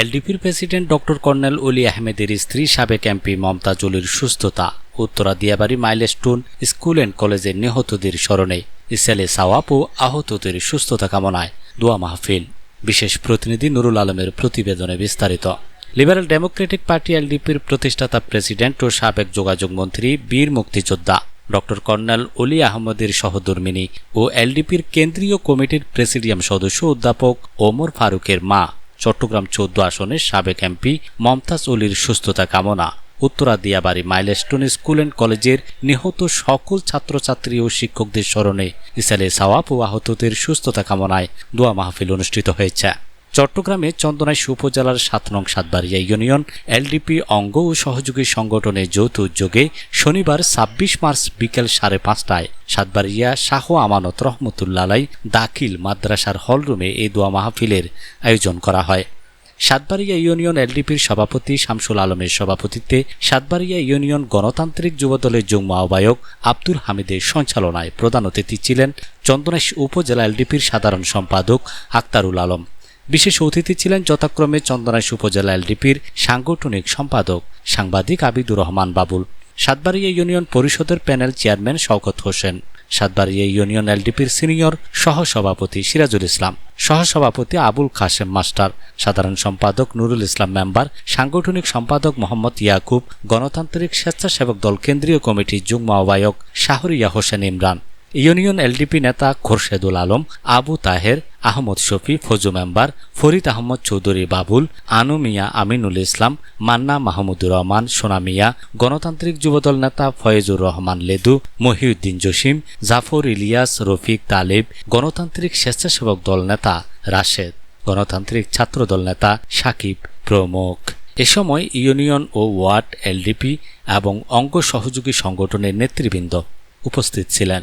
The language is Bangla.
এলডিপির প্রেসিডেন্ট ডক্টর কর্নেল অলি আহমেদের স্ত্রী সাবেক এমপি মমতাজুলির সুস্থতা, Uttara Diabari Milestone school and কলেজের নিহতদের স্মরণে ইসালে সাওয়াপ ও আহতদের সুস্থতা কামনায় দোয়া মাহফিল। বিশেষ প্রতিনিধি নুরুল আলমের প্রতিবেদনে বিস্তারিত। লিবারেল ডেমোক্রেটিক পার্টি এলডিপির প্রতিষ্ঠাতা প্রেসিডেন্ট ও সাবেক যোগাযোগ মন্ত্রী বীর মুক্তিযোদ্ধা ডক্টর কর্নেল অলি আহমদের সহধর্মিনী ও এলডিপির কেন্দ্রীয় কমিটির প্রেসিডিয়াম সদস্য অধ্যাপক ওমর ফারুকের মা। চট্টগ্রাম চৌদ্দ আসনের সাবেক এমপি মমতাজ অলির সুস্থতা কামনা। Uttara Diabari Milestone school and কলেজের নিহত সকল ছাত্রছাত্রী ও শিক্ষকদের স্মরণে ইসালে সাওয়াব ও আহতদের সুস্থতা কামনায় দোয়া মাহফিল অনুষ্ঠিত হয়েছে। চট্টগ্রামে চন্দনাইশ উপজেলার সাত নং সাতবাড়িয়া ইউনিয়ন, এলডিপি অঙ্গ ও সহযোগী সংগঠনের যৌথ উদ্যোগে শনিবার ছাব্বিশ মার্চ বিকেল সাড়ে পাঁচটায় সাতবাড়িয়া শাহ আমানত রহমতুল্লালাই দাখিল মাদ্রাসার হলরুমে এই দোয়া মাহফিলের আয়োজন করা হয়। সাতবাড়িয়া ইউনিয়ন এলডিপির সভাপতি শামসুল আলমের সভাপতিত্বে সাতবাড়িয়া ইউনিয়ন গণতান্ত্রিক যুবদলের যুগ্ম আহ্বায়ক আব্দুল হামিদের সঞ্চালনায় প্রধান অতিথি ছিলেন চন্দনাইশ উপজেলা এলডিপির সাধারণ সম্পাদক আক্তারুল আলম। বিশেষ অতিথি ছিলেন যথাক্রমে চন্দনাইশ উপজেলা এলডিপির সাংগঠনিক সম্পাদক সাংবাদিক আবিদুর রহমান বাবুল, সাতবাড়িয়া ইউনিয়ন পরিষদের panel chairman Shawkat Hossain, Satbaria union এলডিপির senior সহসভাপতি সিরাজুল ইসলাম, সহসভাপতি আবুল কাশেম মাস্টার, সাধারণ সম্পাদক নুরুল ইসলাম মেম্বার, সাংগঠনিক সম্পাদক মোহাম্মদ ইয়াকুব, গণতান্ত্রিক স্বেচ্ছাসেবক দল কেন্দ্রীয় কমিটির যুগ্ম আহ্বায়ক শাহরিয়া হোসেন ইমরান, ইউনিয়ন এলডিপি নেতা খোরশেদুল আলম, আবু তাহের আহমদ শফি, ফজু মেম্বার, ফরিদ আহমদ চৌধুরী বাবুল, আনু মিয়া আমিনুল ইসলাম, মান্না মাহমুদুর রহমান, সোনা মিয়া, গণতান্ত্রিক যুবদল নেতা ফয়েজুর রহমান লেদু, মহিউদ্দিন জসিম, জাফর ইলিয়াস, রফিক তালিব, গণতান্ত্রিক স্বেচ্ছাসেবক দল নেতা রাশেদ, গণতান্ত্রিক ছাত্রদল নেতা সাকিব প্রমুখ। এ সময় ইউনিয়ন ও ওয়ার্ড এলডিপি এবং অঙ্গ সহযোগী সংগঠনের নেতৃবৃন্দ উপস্থিত ছিলেন।